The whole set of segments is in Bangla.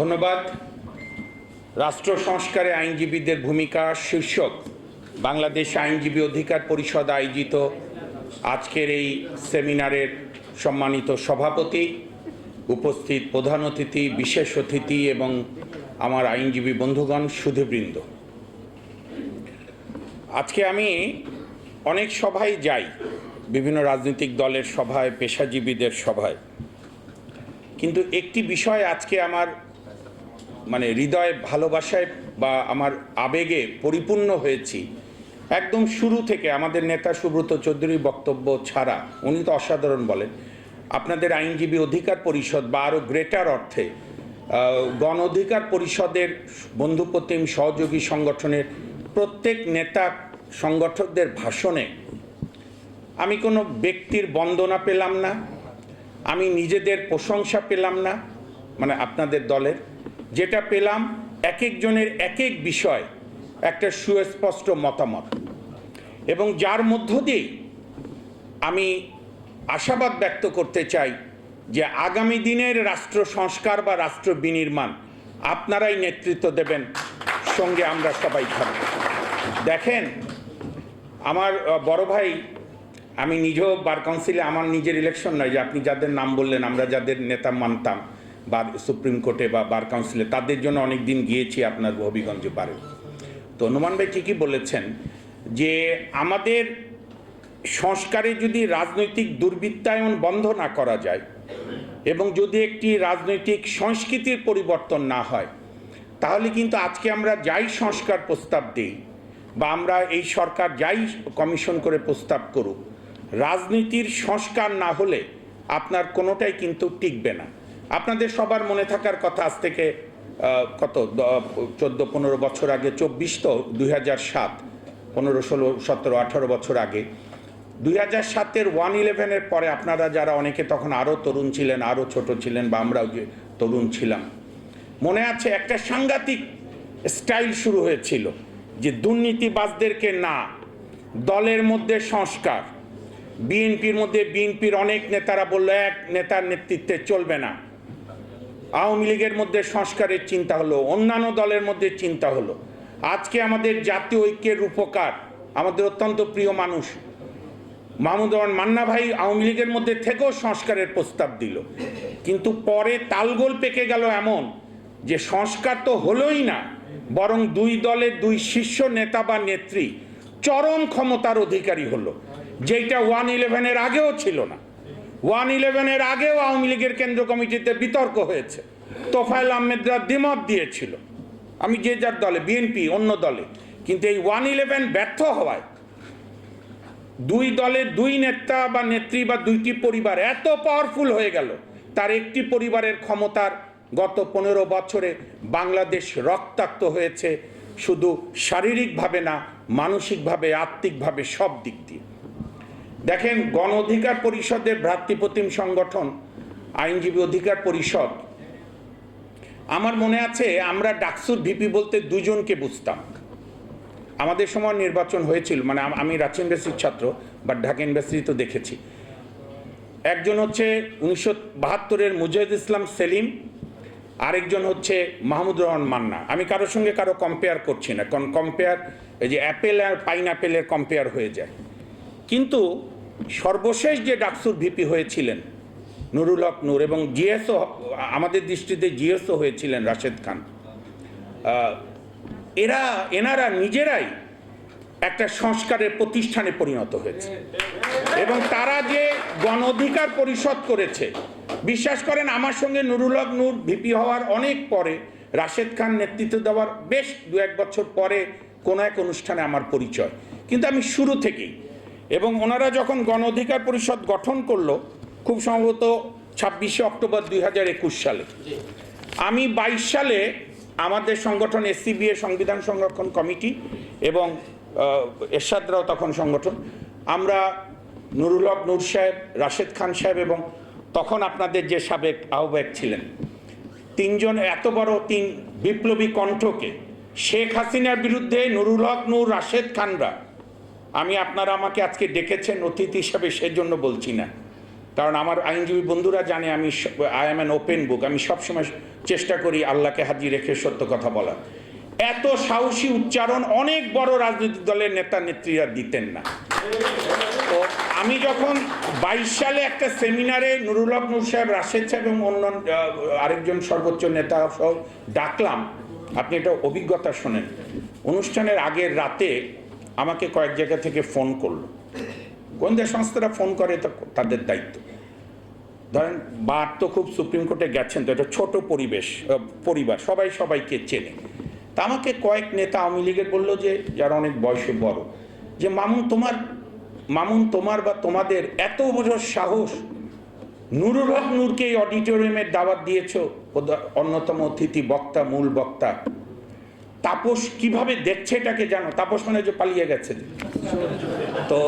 ধন্যবাদ। রাষ্ট্র সংস্কারে আইনজীবীদের ভূমিকা শীর্ষক। বাংলাদেশ আইনজীবী অধিকার পরিষদ আয়োজিত আজকের এই সেমিনারের সম্মানিত সভাপতি, উপস্থিত প্রধান অতিথি, বিশেষ অতিথি এবং আমার আইনজীবী বন্ধুগণ, সুধীবৃন্দ। আজকে আমি অনেক সভায় যাই, বিভিন্ন রাজনৈতিক দলের সভায়, পেশাজীবীদের সভায়। কিন্তু একটি বিষয় আজকে আমার মানে হৃদয় ভালোবাসায় বা আমার আবেগে পরিপূর্ণ হয়েছি। একদম শুরু থেকে আমাদের নেতা সুব্রত চৌধুরীর বক্তব্য ছাড়া, উনি তো অসাধারণ বলেন, আপনাদের আইনজীবী অধিকার পরিষদ বা আরও গ্রেটার অর্থে গণ অধিকার পরিষদের বন্ধুপ্রতিম সহযোগী সংগঠনের প্রত্যেক নেতা সংগঠকদের ভাষণে আমি কোনো ব্যক্তির বন্দনা পেলাম না, আমি নিজেদের প্রশংসা পেলাম না মানে আপনাদের দলের যেটা পেলাম এক একজনের এক এক বিষয় একটা সুস্পষ্ট মতামত। এবং যার মধ্য দিয়েই আমি আশাবাদ ব্যক্ত করতে চাই যে আগামী দিনের রাষ্ট্র সংস্কার বা রাষ্ট্র বিনির্মাণ আপনারাই নেতৃত্ব দেবেন, সঙ্গে আমরা সবাই থাকব। দেখেন, আমার বড় ভাই, আমি নিজেও বার কাউন্সিলে, আমার নিজের ইলেকশন নয় যে আপনি যাদের নাম বললেন, আমরা যাদের নেতা মানতাম। বা সুপ্রিম কোর্টে বা বার কাউন্সিলে, তাদের জন্য অনেক দিন গিয়েছি আপনার হবিগঞ্জে পারে তো হনুমান ভাই ঠিকই বলেছেন যে আমাদের সংস্কারে যদি রাজনৈতিক দুর্বৃত্তায়ন বন্ধ না করা যায় এবং যদি একটি রাজনৈতিক সংস্কৃতির পরিবর্তন না হয়, তাহলে কিন্তু আজকে আমরা যাই সংস্কার প্রস্তাব দিই বা আমরা এই সরকার যাই কমিশন করে প্রস্তাব করুক, রাজনীতির সংস্কার না হলে আপনার কোনোটাই কিন্তু টিকবে না। আপনাদের সবার মনে থাকার কথা আজ থেকে কত চোদ্দ, পনেরো বছর আগে, চব্বিশ তো, দুই হাজার সাত, পনেরো, ষোলো, সতেরো, আঠারো বছর আগে। দুই হাজার সাতের ওয়ান ইলেভেনের পরে আপনারা যারা অনেকে তখন আরও তরুণ ছিলেন, আরও ছোট ছিলেন বা আমরাও যে তরুণ ছিলাম, মনে আছে একটা সাংঘাতিক স্টাইল শুরু হয়েছিল যে দুর্নীতিবাজদেরকে না, দলের মধ্যে সংস্কার, বিএনপির মধ্যে বিএনপির অনেক নেতারা বলল, এক নেতার নেতৃত্বে চলবে না। আওয়ামী লীগের মধ্যে সংস্কারের চিন্তা হলো, অন্যান্য দলের মধ্যে চিন্তা হলো। আজকে আমাদের জাতীয় ঐক্যের রূপকার, আমাদের অত্যন্ত প্রিয় মানুষ মাহমুদ রহমান মান্না ভাই আওয়ামী লীগের মধ্যে থেকেও সংস্কারের প্রস্তাব দিল। কিন্তু পরে তালগোল পেকে গেল এমন যে সংস্কার তো হলোই না, বরং দুই দলের দুই শীর্ষ নেতা বা নেত্রী চরম ক্ষমতার অধিকারী হলো যেটা ওয়ান ইলেভেনের আগেও ছিল না। ওয়ান ইলেভেনের আগেও আওয়ামী লীগের কেন্দ্র কমিটিতে বিতর্ক হয়েছে। তোফায়েল আহমেদরা দ্বিমত দিয়েছিল। আমি যে যার দলে বিএনপি অন্য দলে। কিন্তু এই ওয়ান ইলেভেন ব্যর্থ হওয়ায় দুই দলের দুই নেতা বা নেত্রী বা দুইটি পরিবার এত পাওয়ারফুল হয়ে গেল, তার একটি পরিবারের ক্ষমতার গত পনেরো বছরে বাংলাদেশ রক্তাক্ত হয়েছে শুধু শারীরিকভাবে না, মানসিকভাবে, আত্মিকভাবে সব দিক দিয়ে। দেখেন, গণ অধিকার পরিষদের ভ্রাতৃপ্রতিম সংগঠন, আইনজীবী অধিকার পরিষদ, আমার মনে আছে আমরা ডাকসুর ভিপি বলতে দুজনকে বুঝতাম। আমাদের সময় নির্বাচন হয়েছিল মানে আমি রাচি ইউনিভার্সিটির ছাত্র বাট ঢাকা ইউনিভার্সিটি তো দেখেছি। একজন হচ্ছে উনিশশো বাহাত্তরের মুজাহিদ ইসলাম সেলিম, আরেকজন হচ্ছে মাহমুদ রহমান মান্না। আমি কারোর সঙ্গে কারও কম্পেয়ার করছি না, কারণ কম্পেয়ার এই যে অ্যাপেল আর পাইন অ্যাপেলের কম্পেয়ার হয়ে যায়। কিন্তু সর্বশেষ যে ডাকসুর ভিপি হয়েছিলেন, নুরুল হক নূর এবং জিএসও, আমাদের দৃষ্টিতে জিএসও হয়েছিলেন রাশেদ খান এরা, এনারা নিজেরাই একটা সংস্কারের প্রতিষ্ঠানে পরিণত হয়েছে। এবং তারা যে গণ অধিকার পরিষদ করেছে, বিশ্বাস করেন আমার সঙ্গে নুরুল হক নূর ভিপি হওয়ার অনেক পরে রাশেদ খান নেতৃত্ব দেওয়ার বেশ দু এক বছর পরে কোনো এক অনুষ্ঠানে আমার পরিচয়। কিন্তু আমি শুরু থেকেই এবং ওনারা যখন গণ অধিকার পরিষদ গঠন করল খুব সম্ভবত ছাব্বিশে অক্টোবর দুই হাজার একুশ সালে। আমি বাইশ সালে আমাদের সংগঠন এসসিবি এর সংবিধান সংরক্ষণ কমিটি এবং এরশাদরাও তখন সংগঠন। আমরা নুরুল হক নূর সাহেব রাশেদ খান সাহেব এবং তখন আপনাদের যে সাবেক আহ্বায়ক ছিলেন তিনজন এত বড় তিন বিপ্লবী কণ্ঠকে শেখ হাসিনার বিরুদ্ধে নুরুল হক নূর রাশেদ খানরা আমি আপনারা আমাকে আজকে ডেকেছেন অতিথি হিসাবে সেজন্য বলছি না। কারণ আমার আইনজীবী বন্ধুরা জানে আমি I am an open book আমি সবসময় চেষ্টা করি আল্লাহকে হাজির রেখে সত্য কথা বলা এত সাহসী উচ্চারণ অনেক বড় রাজনৈতিক দলের নেতা নেত্রীরা দিতেন না। তো আমি যখন বাইশ সালে একটা সেমিনারে নুরুল হক নূর সাহেব, রাশেদ সাহেব এবং অন্য আরেকজন সর্বোচ্চ নেতা সহ ডাকলাম। আপনি এটা অভিজ্ঞতা শোনেন। অনুষ্ঠানের আগের রাতে আমাকে কয়েক জায়গা থেকে ফোন করল। গোয়েন্দা সংস্থারা ফোন করে তো তাদের দায়িত্ব। ধরেন বার তো খুব সুপ্রিম কোর্টে গেছেন তো, এটা ছোট পরিবেশ পরিবার, সবাই সবাইকে চেনে। তা আমাকে কয়েক নেতা আওয়ামী লীগের বলল যে, যারা অনেক বয়সে বড়, যে মামুন তোমার মামুন তোমার বা তোমাদের এত বড় সাহস, নুরুল হক নূরকে এই অডিটোরিয়ামের দাওয়াত দিয়েছ অন্যতম অতিথি বক্তা, মূল বক্তা। তাপস কীভাবে দেখছে এটাকে জানো? তাপস মানে যে পালিয়ে গেছে। তো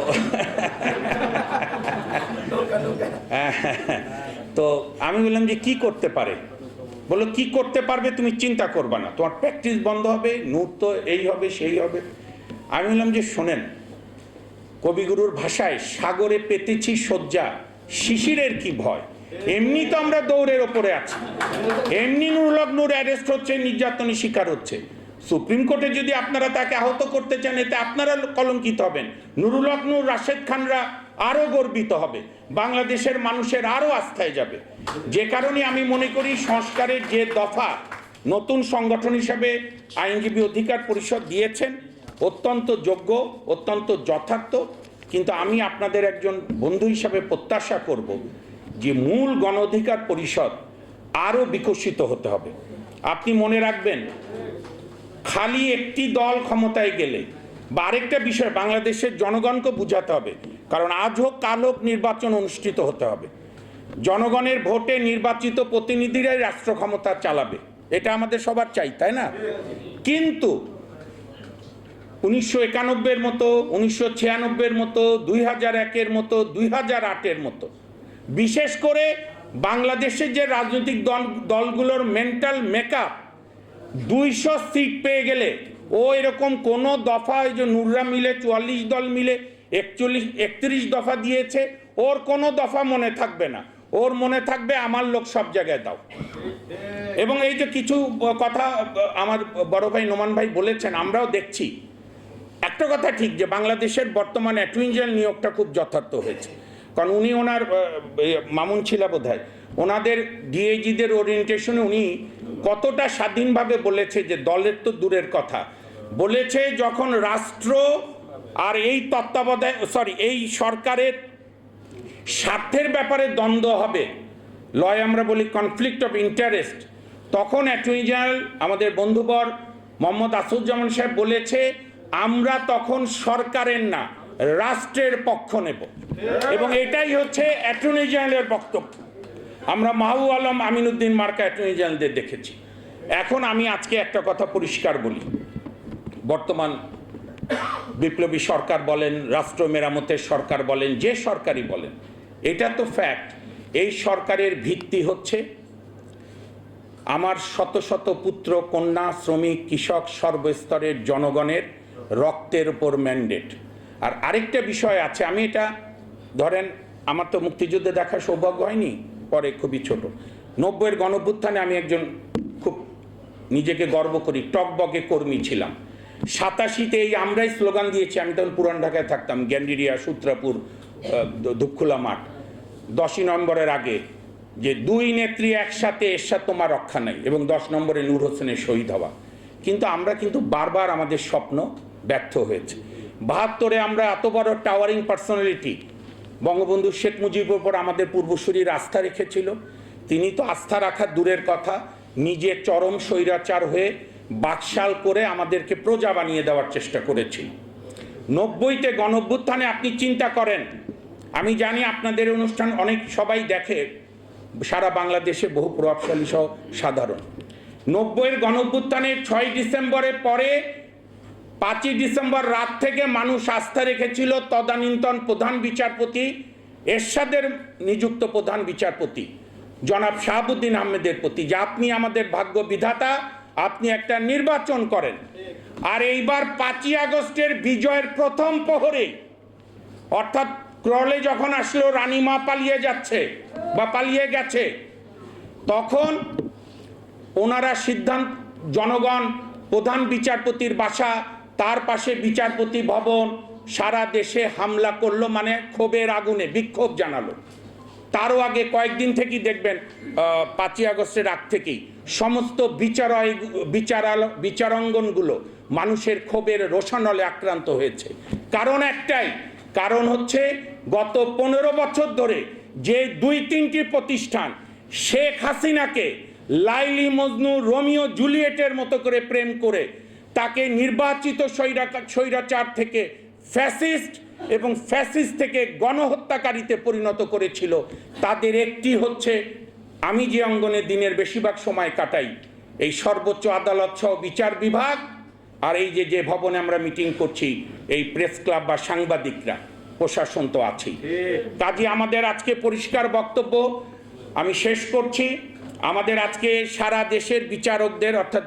তো আমি বললাম যে কি করতে পারে? বলল, কি করতে পারবে তুমি চিন্তা করবা না। তোমার প্র্যাকটিস বন্ধ হবে, নূর এই হবে, সেই হবে। আমি বললাম যে শোনেন, কবিগুরুর ভাষায় সাগরে পেতেছি শয্যা, শিশিরের কি ভয়? এমনি তো আমরা দৌড়ের ওপরে আছি। এমনি নুরুলক নূর অ্যারেস্ট হচ্ছে, নির্যাতনের শিকার হচ্ছে। সুপ্রিম কোর্টে যদি আপনারা তাকে আহত করতে চান, এতে আপনারা কলঙ্কিত হবেন। নুরুল হক, নূর রাশেদ খানরা আরও গর্বিত হবে। বাংলাদেশের মানুষের আরও আস্থায় যাবে। যে কারণে আমি মনে করি সংস্কারের যে দফা নতুন সংগঠন হিসাবে আইনজীবী অধিকার পরিষদ দিয়েছেন, অত্যন্ত যোগ্য, অত্যন্ত যথার্থ। কিন্তু আমি আপনাদের একজন বন্ধু হিসাবে প্রত্যাশা করব যে মূল গণ অধিকার পরিষদ আরও বিকশিত হতে হবে। আপনি মনে রাখবেন খালি একটি দল ক্ষমতায় গেলে, বা আরেকটা বিষয়, বাংলাদেশের জনগণকে বুঝাতে হবে, কারণ আজ হোক, কাল হোক নির্বাচন অনুষ্ঠিত হতে হবে। জনগণের ভোটে নির্বাচিত প্রতিনিধিরাই রাষ্ট্র ক্ষমতা চালাবে, এটা আমাদের সবার চাই, তাই না? কিন্তু উনিশশো একানব্বের মতো, উনিশশো ছিয়ানব্বের মতো, দুই হাজার একের মতো, দুই হাজার আটের মতো, বিশেষ করে বাংলাদেশের যে রাজনৈতিক দল, দলগুলোর মেন্টাল মেকআপ দুইশো সিট পেয়ে গেলে, ও এরকম কোনো দফা ওই যে নুররা মিলে, চুয়াল্লিশ দল মিলে, একচল্লিশ, একত্রিশ দফা দিয়েছে, ওর কোনো দফা মনে থাকবে না। ওর মনে থাকবে আমার লোক সব জায়গায় দাও। এবং এই যে কিছু কথা আমার বড় ভাই নোমান ভাই বলেছেন, আমরাও দেখছি। একটা কথা ঠিক যে বাংলাদেশের বর্তমান জেনারেল নিয়োগটা খুব যথার্থ হয়েছে। কারণ উনি ওনার মামুন ছিলা বোধ হয় ওনাদের ডিএজিদের ওরিয়েন্টেশনে উনি কতটা স্বাধীনভাবে বলেছে যে দলের তো দূরের কথা। বলেছে যখন রাষ্ট্র আর এই তত্ত্বাবধায় সরি এই সরকারের স্বার্থের ব্যাপারে দ্বন্দ্ব হবে, লয় আমরা বলি কনফ্লিক্ট অফ ইন্টারেস্ট তখন অ্যাটর্নি জেনারেল আমাদের বন্ধুবর মোহাম্মদ আসুজ্জামান সাহেব বলেছে, আমরা তখন সরকারের না, রাষ্ট্রের পক্ষ নেব। এবং এটাই হচ্ছে অ্যাটর্নি জেনারেলের বক্তব্য। আমরা মাহু আলম, আমিনুদ্দিন মার্কা অ্যাটর্নি জেনারেলদের দেখেছি। এখন আমি আজকে একটা কথা পরিষ্কার বলি। বর্তমান বিপ্লবী সরকার বলেন, রাষ্ট্র মেরামতের সরকার বলেন, যে সরকারই বলেন, এটা তো ফ্যাক্ট এই সরকারের ভিত্তি হচ্ছে আমার শত শত পুত্র, কন্যা, শ্রমিক, কৃষক, সর্বস্তরের জনগণের রক্তের উপর ম্যান্ডেট আর আরেকটা বিষয় আছে, আমি এটা, ধরেন, আমার তো মুক্তিযুদ্ধে দেখা সৌভাগ্য হয়নি। পরে খুবই ছোট। নব্বইয়ের গণভ্যুত্থানে আমি একজন খুব নিজেকে গর্ব করি টকবগে কর্মী ছিলাম। সাতাশিতে এই আমরাই স্লোগান দিয়েছি আমি তখন পুরান ঢাকায় থাকতাম গ্যান্ডিরিয়া সূত্রাপুর আহ, দু- দুপখোলা মাঠ। দশই নম্বরের আগে যে দুই নেত্রী একসাথে এরশাদ তোমার রক্ষা নাই এবং দশ নম্বরে নূর হোসেনের শহীদ হওয়া। কিন্তু আমরা কিন্তু বারবার আমাদের স্বপ্ন ব্যর্থ হয়েছে। বাহাত্তরে আমরা এত বড় টাওয়ারিং পার্সোনালিটি বঙ্গবন্ধু শেখ মুজিবুর উপর আমাদের পূর্বসূরির আস্থা রেখেছিল। তিনি তো আস্থা রাখা দূরের কথা, নিজে চরম স্বৈরাচার হয়ে বাকশাল করে আমাদেরকে প্রজা বানিয়ে দেওয়ার চেষ্টা করেছিল নব্বইতে গণভ্যুত্থানে আপনি চিন্তা করেন। আমি জানি আপনাদের অনুষ্ঠান অনেক সবাই দেখে, সারা বাংলাদেশে বহু প্রভাবশালী সহ সাধারণ। নব্বইয়ের গণভ্যুত্থানের ছয় ডিসেম্বরের পরে পাঁচই ডিসেম্বর রাত থেকে মানুষ আস্থা রেখেছিল তদানীন্তন প্রধান বিচারপতি, এরশাদের নিযুক্ত প্রধান বিচারপতি, জনাব শাহাবুদ্দিন আহমেদের প্রতি, যে আপনি আমাদের ভাগ্য বিধাতা, আপনি একটা নির্বাচন করেন। আর এইবার পাঁচই আগস্টের বিজয়ের প্রথম প্রহরে, অর্থাৎ ক্রলে যখন আসলো রানীমা পালিয়ে যাচ্ছে বা পালিয়ে গেছে, তখন ওনারা সিদ্ধান্ত, জনগণ, প্রধান বিচারপতির বাসা তার পাশে বিচারপতি ভবন, সারা দেশে হামলা করল মানে ক্ষোভের আগুনে, বিক্ষোভ জানালো। তারও আগে কয়েকদিন থেকেই দেখবেন পাঁচই আগস্টের আগ থেকেই সমস্ত বিচারায়, বিচারাল, বিচারাঙ্গনগুলো মানুষের ক্ষোভের রোশানলে আক্রান্ত হয়েছে। কারণ একটাই, কারণ হচ্ছে গত পনেরো বছর ধরে যে দুই তিনটি প্রতিষ্ঠান শেখ হাসিনাকে, লাইলি মজনু, রোমিও জুলিয়েটের মতো করে প্রেম করে তাকে নির্বাচিত স্বৈরা- স্বৈরাচার থেকে ফ্যাসিস্ট এবং ফ্যাসিস্ট থেকে গণহত্যাকারীতে পরিণত করেছিল। তাদের একটি হচ্ছে আমি যে অঙ্গনে দিনের বেশিরভাগ সময় কাটাই এই সর্বোচ্চ আদালত সহ বিচার বিভাগ আর এই যে যে ভবনে আমরা মিটিং করছি এই প্রেস ক্লাব বা সাংবাদিকরা প্রশাসন তো আছেই। কাজে আমাদের আজকে পরিষ্কার বক্তব্য আমি শেষ করছি। আমাদের আজকে সারা দেশের বিচারকদের, অর্থাৎ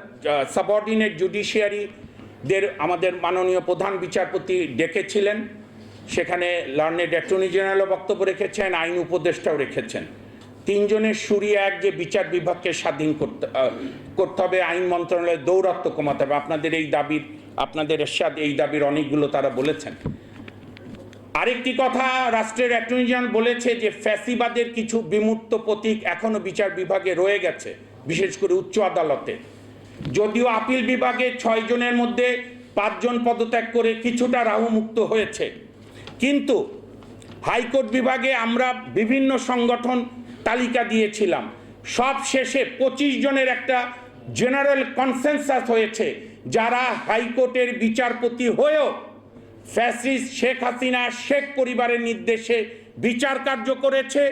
সাবঅর্ডিনেট জুডিশিয়ারিদের আমাদের মাননীয় প্রধান বিচারপতি ডেকেছিলেন। সেখানে লার্নেড অ্যাটর্নি জেনারেলও বক্তব্য রেখেছেন, আইন উপদেষ্টাও রেখেছেন। তিনজনের সুরিয়া এক যে বিচার বিভাগকে স্বাধীন করতে করতে হবে, আইন মন্ত্রণালয়ের দৌরাত্ম কমাতে হবে। আপনাদের এই দাবির, আপনাদের এরশাদ এই দাবির অনেকগুলো তারা বলেছেন। আরেকটি কথা, রাষ্ট্রের অ্যাটর্নি জেনারেল বলেছে যে ফ্যাসিবাদের কিছু বিমূর্ত প্রতীক এখনও বিচার বিভাগে রয়ে গেছে, বিশেষ করে উচ্চ আদালতে। যদিও আপিল বিভাগে ছয় জনের মধ্যে পাঁচজন পদত্যাগ করে কিছুটা রাহুমুক্ত হয়েছে। কিন্তু হাইকোর্ট বিভাগে আমরা বিভিন্ন সংগঠন তালিকা দিয়েছিলাম। সব শেষে পঁচিশ জনের একটা জেনারেল কনসেনসাস হয়েছে, যারা হাইকোর্টের বিচারপতি হয়েও ফ্যাসিস্ট শেখ হাসিনা, শেখ পরিবারের নির্দেশে বিচার কার্য করেছে,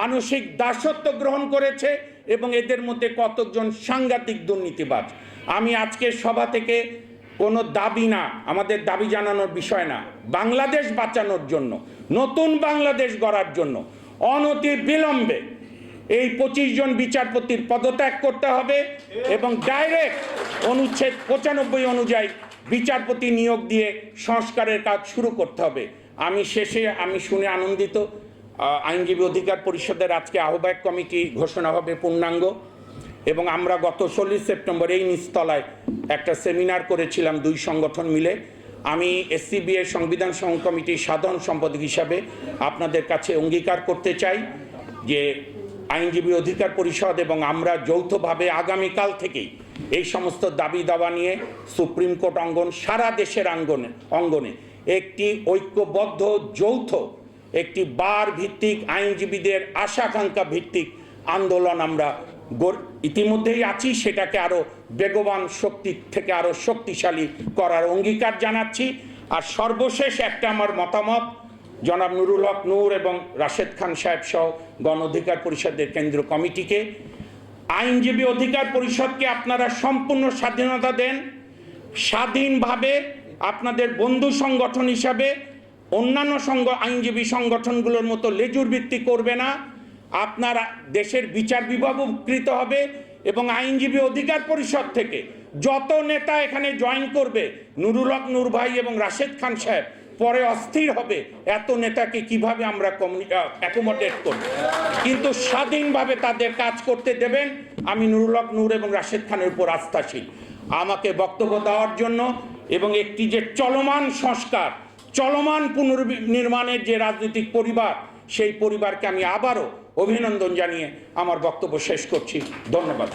মানসিক দাসত্ব গ্রহণ করেছে এবং এদের মধ্যে কতজন সাংঘাতিক দুর্নীতিবাজ। আমি আজকের সভা থেকে কোনো দাবি না, আমাদের দাবি জানানোর বিষয় না, বাংলাদেশ বাঁচানোর জন্য, নতুন বাংলাদেশ গড়ার জন্য, অনতি বিলম্বে এই পঁচিশ জন বিচারপতির পদত্যাগ করতে হবে এবং ডাইরেক্ট অনুচ্ছেদ পঁচানব্বই অনুযায়ী বিচারপতি নিয়োগ দিয়ে সংস্কারের কাজ শুরু করতে হবে। আমি শেষে, আমি শুনে আনন্দিত আইনজীবী অধিকার পরিষদের আজকে আহ্বায়ক কমিটি ঘোষণা হবে পূর্ণাঙ্গ এবং আমরা গত ষোলোই সেপ্টেম্বর এই নিচতলায় একটা সেমিনার করেছিলাম দুই সংগঠন মিলে। আমি এসসিবি এর সংবিধান কমিটির সাধারণ সম্পাদক হিসাবে আপনাদের কাছে অঙ্গীকার করতে চাই যে আইনজীবী অধিকার পরিষদ এবং আমরা যৌথভাবে আগামীকাল থেকেই এই সমস্ত দাবি দাবা নিয়ে সুপ্রিম কোর্ট অঙ্গন সারা দেশের অঙ্গনে অঙ্গনে একটি ঐক্যবদ্ধ, যৌথ, একটি বার ভিত্তিক, আইনজীবীদের আশাকাঙ্ক্ষা ভিত্তিক আন্দোলন আমরা ইতিমধ্যেই আছি। সেটাকে আরও বেগবান শক্তি থেকে আরও শক্তিশালী করার অঙ্গীকার জানাচ্ছি। আর সর্বশেষ একটা আমার মতামত, জনাব নুরুল হক নূর এবং রাশেদ খান সাহেব সহ গণ অধিকার পরিষদের কেন্দ্র কমিটিকে আইনজীবী অধিকার পরিষদকে আপনারা সম্পূর্ণ স্বাধীনতা দেন। স্বাধীনভাবে আপনাদের বন্ধু সংগঠন হিসাবে অন্যান্য সংঘ আইনজীবী সংগঠনগুলোর মতো লেজুর ভিত্তি করবে না। আপনারা দেশের বিচার বিভাগ উপকৃত হবে এবং আইনজীবী অধিকার পরিষদ থেকে যত নেতা এখানে জয়েন করবে, নুরুল হক, নূর ভাই এবং রাশেদ খান সাহেব পরে অস্থির হবে। এত নেতাকে কীভাবে আমরা অ্যাকোমোডেট করব? কিন্তু স্বাধীনভাবে তাদের কাজ করতে দেবেন আমি নুরুল হক নূর এবং রাশেদ খানের উপর আস্থাশীল। আমাকে বক্তব্য দেওয়ার জন্য এবং একটি যে চলমান সংস্কার, চলমান পুনর্নির্মাণের যে রাজনৈতিক পরিবার, সেই পরিবারকে আমি আবারও অভিনন্দন জানিয়ে আমার বক্তব্য শেষ করছি। ধন্যবাদ।